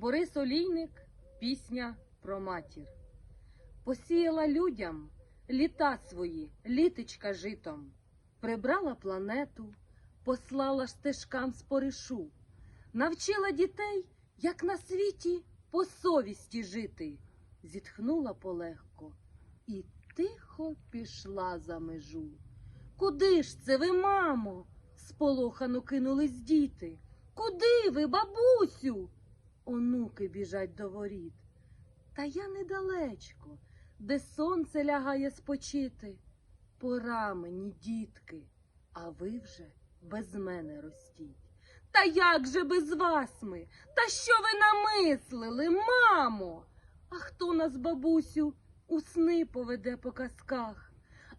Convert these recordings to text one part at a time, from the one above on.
Борис Олійник, пісня про матір. Посіяла людям літа свої, літечка житом, прибрала планету, послала стежкам споришу, навчила дітей, як на світі по совісті жити, зітхнула полегко і тихо пішла за межу. Куди ж це ви, мамо? сполохано кинулись діти. Куди ви, бабусю? Онуки біжать до воріт. Та я недалечко, де сонце лягає спочити. Пора мені, дітки, а ви вже без мене ростіть. Та як же без вас ми? Та що ви намислили, мамо? А хто нас, бабусю, у сни поведе по казках?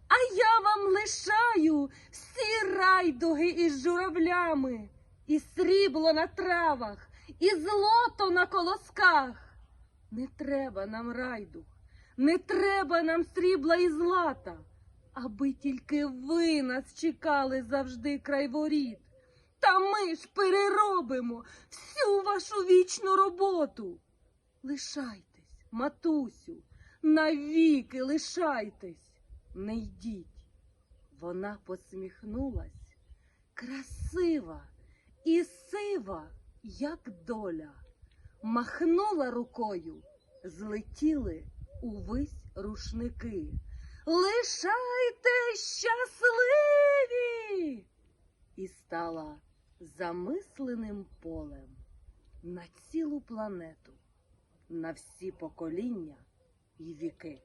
А я вам лишаю всі райдуги із журавлями, і срібло на травах, і злото на колосках. Не треба нам райдуг, не треба нам срібла і злата, аби тільки ви нас чекали завжди край воріт. Та ми ж переробимо всю вашу вічну роботу. Лишайтесь, матусю, навіки лишайтесь, не йдіть. Вона посміхнулась, красива і сива, як доля, махнула рукою, злетіли увесь рушники. Лишайтесь щасливі! І стала замисленим полем на цілу планету, на всі покоління і віки.